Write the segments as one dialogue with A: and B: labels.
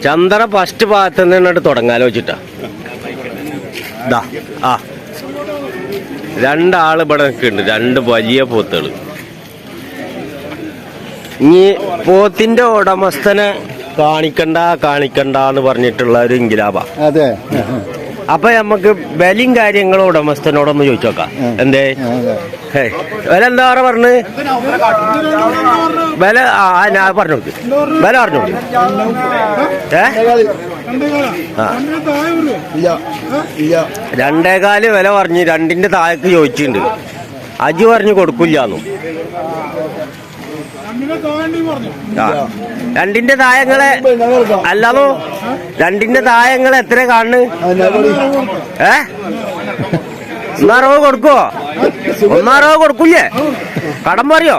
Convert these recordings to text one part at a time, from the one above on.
A: Chandra first ഭാഗത്ത് നിന്നിട്ട് തുടങ്ങാലോ ദാ ആ. രണ്ടാൾ ഇവിടെ നിൽക്കുന്നുണ്ട് രണ്ട് വലിയ പോത്തുകൾ ഇനി പോത്തിന്റെ ഉടമസ്ഥനെ കാണിക്കണ്ട കാണിക്കണ്ട എന്ന് പറഞ്ഞിട്ടുള്ള ഒരു ഇങ്കിലാബ
B: അതെ.
A: അപ്പൊ നമുക്ക് വിലയും കാര്യങ്ങളും ഉടമസ്ഥനോടൊന്ന് ചോദിച്ചു നോക്കാം എന്തേ? വില എന്താ പറയാ പറഞ്ഞ്? വില ആ ഞാൻ പറഞ്ഞു നോക്ക് വില പറഞ്ഞു. ഏ? രണ്ടേകാൽ വില പറഞ്ഞ് രണ്ടിന്റെ താഴേക്ക് ചോദിച്ചിട്ടുണ്ട്. അജി പറഞ്ഞു കൊടുക്കില്ലാന്നു. രണ്ടിന്റെ തായങ്ങളെ അല്ലാതോ രണ്ടിന്റെ തായങ്ങളെ എത്ര കാണുന്നു ഏ? ഒന്നാറവ് കൊടുക്കോ ഒന്നാറവ് കൊടുക്കൂലേ കടം പറയോ?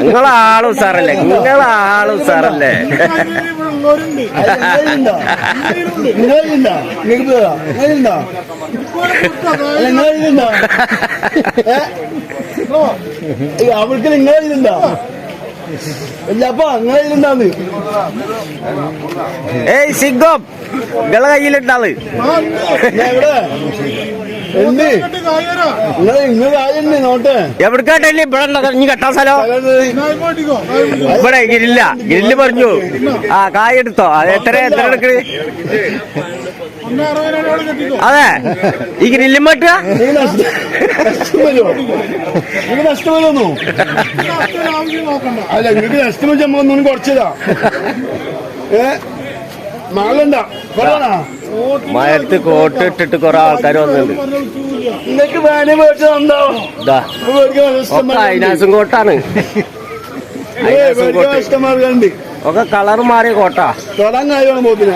A: നിങ്ങളെ ആളും സാറല്ലേ നിങ്ങളെ ആളും സാറല്ലേ
B: അവൾക്ക് നിങ്ങളിലുണ്ടോ
A: ഏയ് സിഗോ നിങ്ങളെ കയ്യിലുണ്ടാൾ
B: എവിടെ?
A: എവിടേക്കാട്ടല്ലേ ഇവിടെ ഇറങ്ങി ഇനി കെട്ടാൻ സ്ഥലം? ഇവിടെ ഗിരില്ല ഗിരിൽ പറഞ്ഞു. ആ കായ എടുത്തോ. അത് എത്ര എത്ര എടുക്കണ് അതെ. ഈ ഗ്രില്ലും
B: വരുമോ അല്ല നിങ്ങൾക്ക് നഷ്ടം വെച്ച് നമ്മ ഒന്നും കുറച്ചതാ ഏ?
A: മയത്ത് കോട്ട് ഇട്ടിട്ട് കൊറേ ആൾക്കാർ വന്നിട്ടുണ്ട്. അയിനാസും കോട്ടാണ്. ഒക്കെ കളർ മാറിയ കോട്ടാ.
B: തൊടാൻ കഴിയണം പോത്തിന്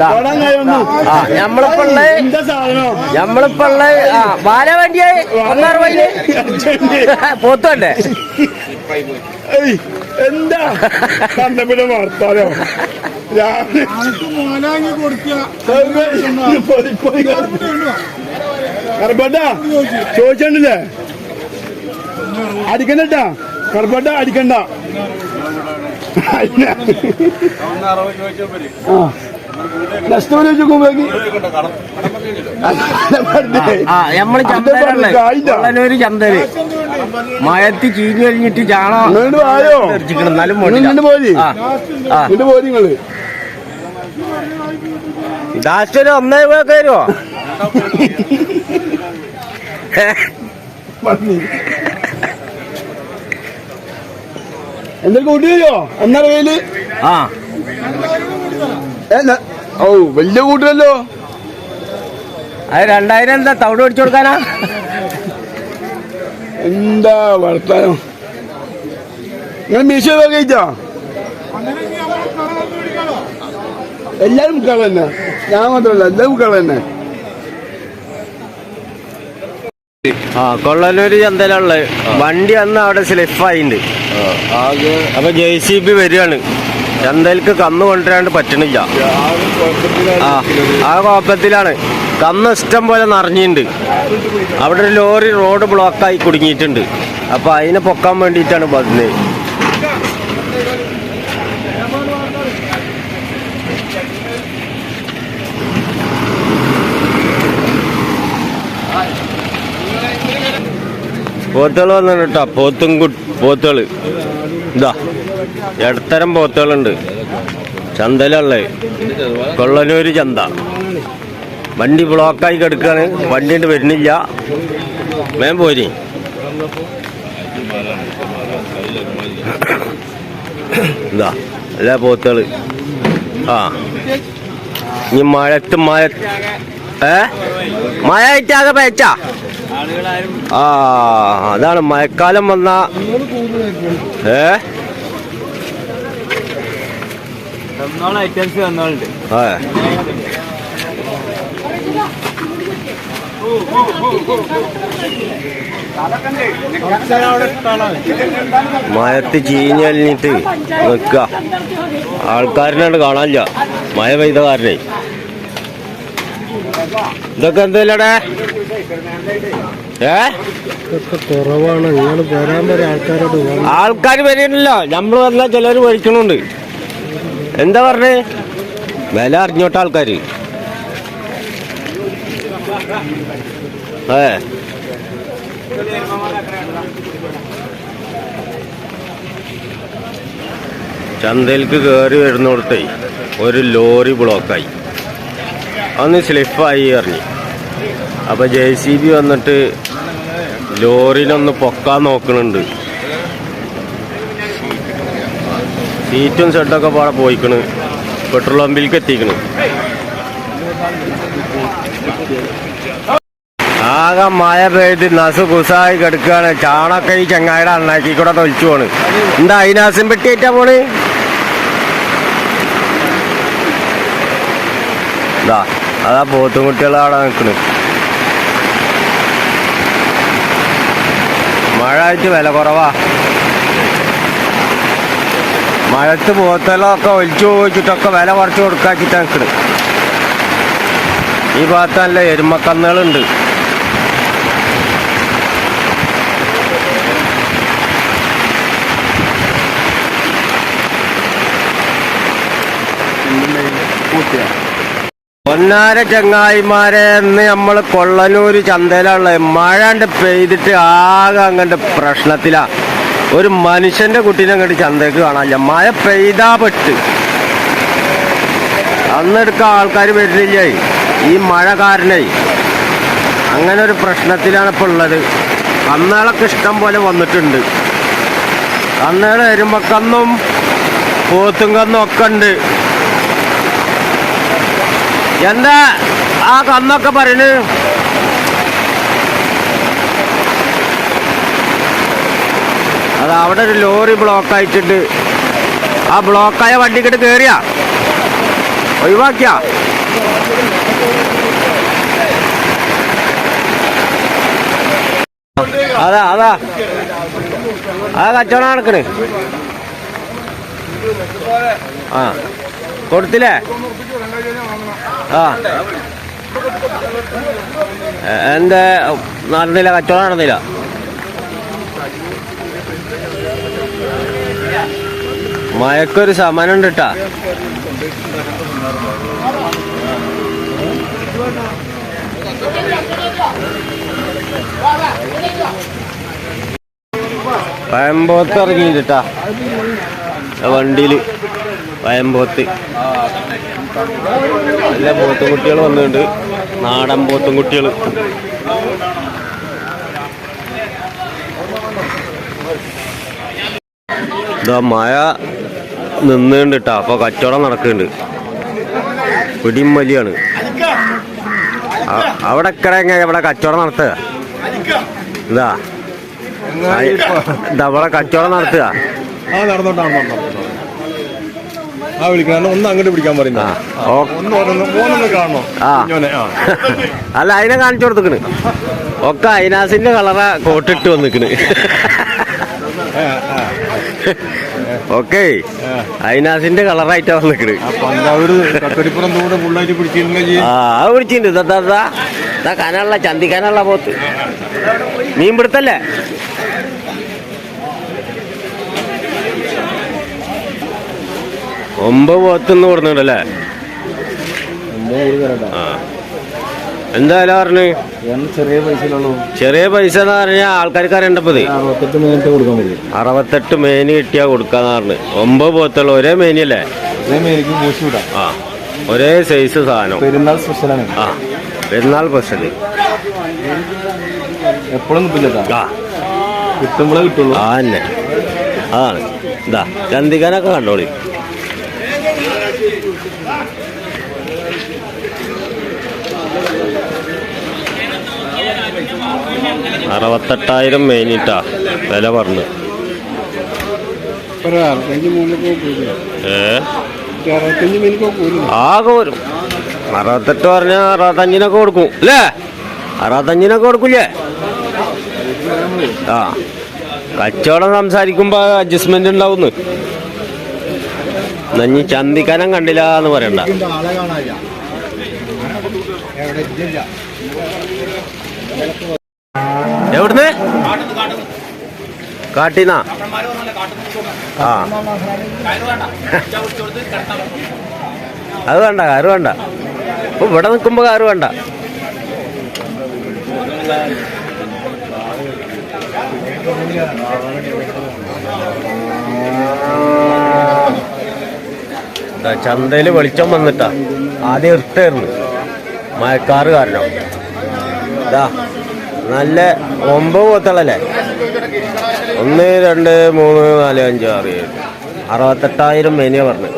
A: ദാ.
B: തൊടാൻ കഴിയണു
A: ആ ഞമ്മളിപ്പോ ഉള്ള
B: എന്താ സാധനം?
A: ഞമ്മളിപ്പോ ഉള്ള ബാല വണ്ടിയായി ഒന്നറുപതിന് പോത്തല്ലേ
B: എന്താ? കണ്ടപ്പിടെ വർത്താനോ. രാവിലെ കറുപ്പട്ട ചോദിച്ചിട്ടില്ലേ. അടിക്കണ്ടട്ടാ കറുപ്പട്ട അടിക്കണ്ട. ആ. നഷ്ടം ചോദിച്ചോക്കി
A: ആ നമ്മൾ ചന്തര് മയത്തി ചീഞ്ഞു കഴിഞ്ഞിട്ട് ചാണകം
B: ആയോ?
A: എന്നാലും
B: പോരി. നിങ്ങൾ.
A: ലാസ്റ്റ് ഒന്നേ പോയൊക്കെ വരുമോ.
B: എന്തൊക്കെ കൂട്ടിയോ ഒന്നര കയ്യിൽ?
A: ആ.
B: ഓ വലിയ കൂട്ടല്ലോ
A: അത് രണ്ടായിരം എന്താ തവിട് പിടിച്ചു കൊടുക്കാനാ?
B: എന്താ വർത്താനം? നിങ്ങൾ മീശോ കഴിച്ചാ? എല്ലാരും കള തന്നെ. ഞാൻ മാത്രമല്ല എല്ലാവരും കള തന്നെ.
A: ആ കൊള്ളനൂര് ചന്തയിലുള്ളത് വണ്ടി അന്ന് അവിടെ സ്ലിപ്പായിണ്ട്
B: ആകെ
A: അപ്പൊ ജെ സി ബി വരികയാണ്. ചന്തയിലേക്ക് കന്ന് കൊണ്ടുവരാണ്ട് പറ്റണില്ല. ആ ആ കുഴപ്പത്തിലാണ് കന്ന് ഇഷ്ടം പോലെ നിറഞ്ഞിട്ടുണ്ട് അവിടെ ഒരു ലോറി റോഡ് ബ്ലോക്കായി കുടുങ്ങിയിട്ടുണ്ട്. അപ്പൊ അതിനെ പൊക്കാൻ വേണ്ടിയിട്ടാണ് വന്നത്. പോത്തുകൾ വന്നിട്ടാ പോത്തും പോത്തുകൾ ഇതാ. ഇടത്തരം പോത്തുകളുണ്ട്. ചന്തയിലുള്ള കൊള്ളനൂര് ചന്ത. വണ്ടി ബ്ലോക്കായി കിടക്കാണ്. വണ്ടി കൊണ്ട് വരുന്നില്ല. വേം പോരി. എന്താ എല്ലാ പോത്തുകൾ. ആ. ഇനി മഴത്ത് മഴ ഏ? മഴ ആയിട്ടാകെ പേച്ച. ആ അതാണ് മഴക്കാലം വന്ന ഏ?
C: ഐറ്റംസ് വന്നോളുണ്ട്.
A: ആ മഴത്ത് ചീഞ്ഞലിഞ്ഞിട്ട് നിക്ക ആൾക്കാരനാണ് കാണാനില്ല. മഴ പെയ്ത കാരണേ. ഇതൊക്കെ എന്തല്ലടേ ഏ?
B: കുറവാണ്.
A: ആൾക്കാർ വരുന്നില്ല നമ്മൾ വന്നാൽ ചിലർ മേടിക്കണുണ്ട്. എന്താ പറഞ്ഞേ? വില അറിഞ്ഞോട്ട ആൾക്കാര്. ചന്തയിലേക്ക് കയറി വരുന്നിടത്തേ ഒരു ലോറി ബ്ലോക്കായി. അന്ന് സ്ലിപ്പായി എറിഞ്ഞു അപ്പൊ ജെ സി ബി വന്നിട്ട് ലോറിനൊന്ന് പൊക്കാൻ നോക്കണുണ്ട്. സീറ്റും ഷെഡൊക്കെ പാടെ പോയിക്കണ്. പെട്രോൾ പമ്പിലേക്ക് എത്തിക്കണ്. ആകെ മഴ പെയ്ത് നസ് കുസായി കിടക്കുകയാണ് ചാണൊക്കെ ഈ ചങ്ങായിയുടെ അണ്ണാക്കി കൂടെ തൊലിച്ചു പോണ്. എന്താ അതിനാസം പെട്ടിയേറ്റാ പോണ്? ഇതാ അതാ പോത്തും കുട്ടികൾ അവിടെ നിൽക്കണ് മഴ ആയിട്ട് വില കുറവാ. മഴത്ത് പോത്തലൊക്കെ ഒലിച്ചു പോയിച്ചിട്ടൊക്കെ വില കുറച്ച് കൊടുക്കാച്ചിട്ടാ നിൽക്കണ് ഈ ഭാഗത്ത് നല്ല എരുമക്കന്നുകളുണ്ട്. പൊന്നാര ചങ്ങായിമാരെ എന്ന് നമ്മൾ കൊള്ളനൂര് ചന്തയിലുള്ള മഴ പെയ്തിട്ട് ആകെ അങ്ങോട്ട് പ്രശ്നത്തിലാ. ഒരു മനുഷ്യന്റെ കുട്ടീനെ അങ്ങോട്ട് ചന്തയ്ക്ക് കാണാനില്ല. മഴ പെയ്താ പെട്ട്. അന്നെടുക്ക ആൾക്കാർ വരുന്നില്ലേ? ഈ മഴ കാരണേ അങ്ങനെ ഒരു പ്രശ്നത്തിലാണ് ഇപ്പോൾ ഉള്ളത്. കന്നുകളൊക്കെ ഇഷ്ടം പോലെ വന്നിട്ടുണ്ട്. കന്നുകൾ എരുമക്കന്നും പോത്തും കന്നും ഒക്കെ ഉണ്ട്. എന്താ ആ കന്നൊക്കെ പറയണ്? അത് അവിടെ ഒരു ലോറി ബ്ലോക്ക് ആയിട്ടുണ്ട്. ആ ബ്ലോക്കായ വണ്ടിക്കിട്ട് കേറിയാ. ഒഴിവാക്കിയാ. അതാ അതാ. ആ കച്ചവടം നടക്കണ്. ആ. കൊടുത്തില്ലേ? ആ. എന്താ? നടന്നില്ല കച്ചവടം നടന്നില്ല. മയക്കൊരു ശമനം ഉണ്ട് കേട്ടാ പയമ്പോത്ത് ഇറങ്ങിയിട്ടാ വണ്ടിയിൽ പയമ്പോത്ത്. നല്ല പോത്തും കുട്ടികൾ വന്നിട്ടുണ്ട്. നാടൻ പോത്തും കുട്ടികൾ ഇതാ മഴ. നിന്നുണ്ട് കേട്ടോ അപ്പൊ കച്ചവടം നടക്കുന്നുണ്ട്. പിടിയും വലിയാണ്. അവിടെ എക്കടെ എങ്ങനെ ഇവിടെ കച്ചവടം നടത്തുക? ഇതാ. ഇതവിടെ ഇവിടെ കച്ചവടം നടത്തുക.
C: ആ നടന്നോട്ട്. ആ വിളിക്കണം ഒന്ന് അങ്ങോട്ട് പിടിക്കാൻ പറയുന്ന.
A: അല്ല അതിനെ കാണിച്ചു കൊടുത്തിക്കണ്. ഒക്കെ അയിനാസിന്റെ കളറ കോട്ടിട്ട് വന്നിക്കണ്. ഓക്കെ അയിനാസിന്റെ കളറായിട്ടാ വന്നിക്കണ്.
C: ആ
A: അത് പിടിച്ചിട്ടുണ്ട്. ഇതാ കനുള്ള ചന്തിക്കാനുള്ള പോത്ത്. മീൻ പിടുത്തല്ലേ ഒമ്പത് പോത്തുന്ന് കൊടുക്കുന്നുണ്ടല്ലേ എന്തായാലും പറഞ്ഞു
C: ചെറിയ പൈസയിലുള്ളൂ
A: ചെറിയ പൈസ എന്ന് പറഞ്ഞാൽ ആൾക്കാർക്ക് അറിയണ്ടപ്പത്
C: അറുപത്തെട്ട് മിനിറ്റ് കൊടുക്കാൻ പറ്റും
A: അറുപത്തെട്ട് മേനി കിട്ടിയാ കൊടുക്കാന്ന് പറഞ്ഞു. ഒമ്പത് പോത്തുള്ള ഒരേ മേനിയല്ലേ?
C: വിടാം
A: ആ ഒരേ സൈസ് സാധനം.
C: പെരുന്നാൾ സ്പെഷ്യലാണ്
A: ആ പെരുന്നാൾ സ്പെഷ്യൽ
C: എപ്പോഴും കിട്ടില്ല
A: ആ.
C: കിട്ടുമ്പോഴേ കിട്ടുള്ളൂ.
A: ആ തന്നെ. അതാണ് ഇതാ ചന്തിക്കാനൊക്കെ കണ്ടോളി. അറുപത്തെട്ടായിരം മേഞ്ഞിട്ടാ വില പറഞ്ഞു. ആകെ വരും. അറുപത്തെട്ട് പറഞ്ഞ അറുപത്തഞ്ചിനൊക്കെ കൊടുക്കും. അല്ലേ? അറുപത്തഞ്ചിനൊക്കെ കൊടുക്കൂലേ ആ. കച്ചവടം സംസാരിക്കുമ്പോ അഡ്ജസ്റ്റ്മെന്റ് ഉണ്ടാവുന്നു. നഞ്ഞി ചന്തിക്കനം കണ്ടില്ല എന്ന് പറയണ്ട.
B: എവിടെ
A: എവിടുന്ന്? കാട്ടിന്നാ ആ. അത് വേണ്ട കാറ് വേണ്ട. ഇപ്പൊ ഇവിടെ നിൽക്കുമ്പോ കാറ് വേണ്ട. ചന്തയിൽ വെളിച്ചം വന്നിട്ടാ. ആദ്യം ഇട്ടായിരുന്നു മഴക്കാറ് കാരണം. ഇതാ നല്ല ഒമ്പത് പോത്തളല്ലേ ഒന്ന് രണ്ട് മൂന്ന് നാല് അഞ്ച് ആറ് ഏഴ് അറുപത്തെട്ടായിരം മേനിയ പറഞ്ഞു.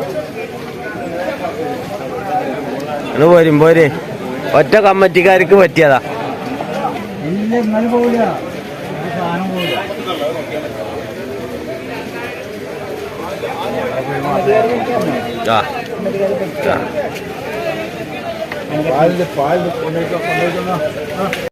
A: അത് വരുമ്പോര് ഒറ്റ കമ്മറ്റിക്കാർക്ക് പറ്റിയതാ.
D: ആ
A: ആ. ആ.
C: പാലിൽ പാലിൽ കൊണ്ടുപോയിക്കോ